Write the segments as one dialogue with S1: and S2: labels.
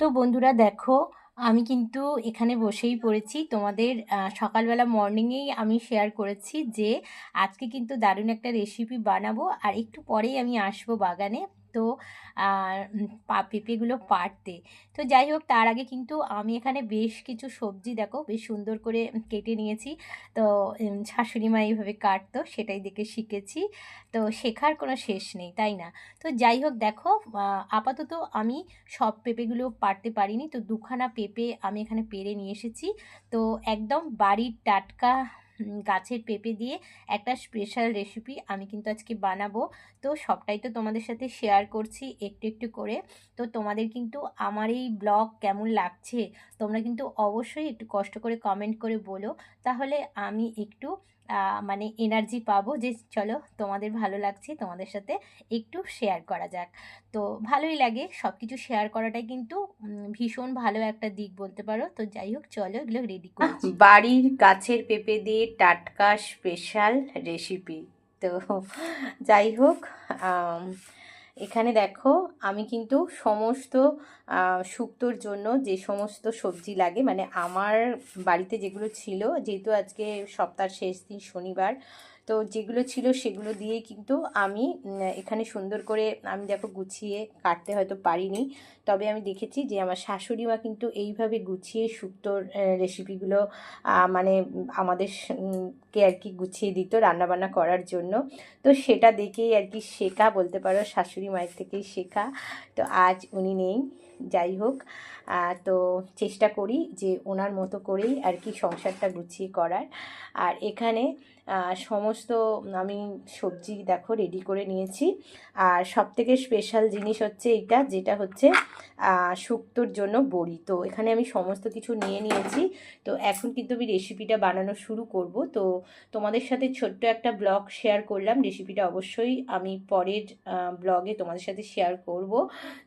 S1: তো বন্ধুরা দেখো, আমি কিন্তু এখানে বসেই পড়েছি। তোমাদের সকালবেলা মর্নিংয়েই আমি শেয়ার করেছি যে, আজকে কিন্তু দারুণ একটা রেসিপি বানাবো। আর একটু পরেই আমি আসব বাগানে। তো পেঁপেগুলো পাড়তে। তো যাই হোক, তার আগে কিন্তু আমি এখানে বেশ কিছু সবজি দেখো, বেশ সুন্দর করে কেটে নিয়েছি। তো শাশুড়ি মা এইভাবে কাটতো, সেটাই দেখে শিখেছি। তো শেখার কোনো শেষ নেই, তাই না? তো যাই হোক, দেখো আপাতত আমি সব পেঁপেগুলো পারতে পারিনি। তো দুখানা পেঁপে আমি এখানে পেরে নিয়ে এসেছি। তো একদম বাড়ির টাটকা গাছের পেঁপে দিয়ে একটা স্পেশাল রেসিপি আমি কিন্তু আজকে বানাবো। তো সবটাই তো তোমাদের সাথে শেয়ার করছি একটু একটু করে। তো তোমাদের কিন্তু আমার এই ব্লগ কেমন লাগছে তোমরা কিন্তু অবশ্যই একটু কষ্ট করে কমেন্ট করে বলো। তাহলে আমি একটু মানে এনার্জি পাবো যে চলো তোমাদের ভালো লাগছে তোমাদের সাথে একটু শেয়ার করা যাক। তো ভালোই লাগে সব কিছু শেয়ার করাটাই কিন্তু ভীষণ ভালো একটা দিক বলতে পারো। তো যাই হোক চলো এগুলো রেডি করছি।
S2: বাড়ির গাছের পেঁপে দিয়ে টাটকা স্পেশাল রেসিপি তো যাই হোক এখানে দেখো আমি কিন্তু সমস্ত শুক্তোর জন্য যে সমস্ত সবজি লাগে মানে আমার বাড়িতে যেগুলো ছিল, যেহেতু আজকে সপ্তাহের শেষ দিন শনিবার, তো যেগুলো ছিল সেগুলো দিয়ে কিন্তু আমি এখানে সুন্দর করে আমি দেখো গুছিয়ে কাটতে হয়তো পারিনি, তবে আমি দেখেছি যে আমার শাশুড়ি মা কিন্তু এইভাবে গুছিয়ে শুক্তোর রেসিপিগুলো মানে আমাদের কে আর কি গুছিয়ে দিত রান্নাবান্না করার জন্য, তো সেটা দেখেই আর কি শেখা, বলতে পারো শাশুড়ি মায়ের থেকেই শেখা। তো আজ উনি নেই যাই হোক তো চেষ্টা করি যে ওনার মতো করেই আর কি সংসারটা গুছিয়ে করার। আর এখানে সমস্ত আমি সবজি দেখো রেডি করে নিয়েছি। আর সব থেকে স্পেশাল জিনিস হচ্ছে এইটা, যেটা হচ্ছে শুক্তোর জন্য বড়ি। তো এখানে আমি সমস্ত কিছু নিয়ে নিয়েছি। তো এখন কিন্তু আমি রেসিপিটা বানানো শুরু করব। তো তোমাদের সাথে ছোট্ট একটা ব্লগ শেয়ার করলাম। রেসিপিটা অবশ্যই আমি পরের ব্লগে তোমাদের সাথে শেয়ার করব।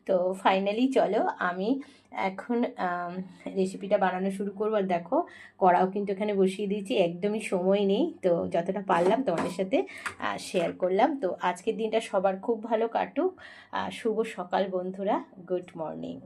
S2: তো ফাইনালি চলো আমি এখন রেসিপিটা বানানো শুরু করব। আর দেখো, কড়াও কিন্তু এখানে বসিয়ে দিয়েছি, একদমই সময় নেই। তো যতটা পারলাম তোমাদের সাথে শেয়ার করলাম। তো আজকের দিনটা সবার খুব ভালো কাটুক। শুভ সকাল বন্ধুরা গুড মর্নিং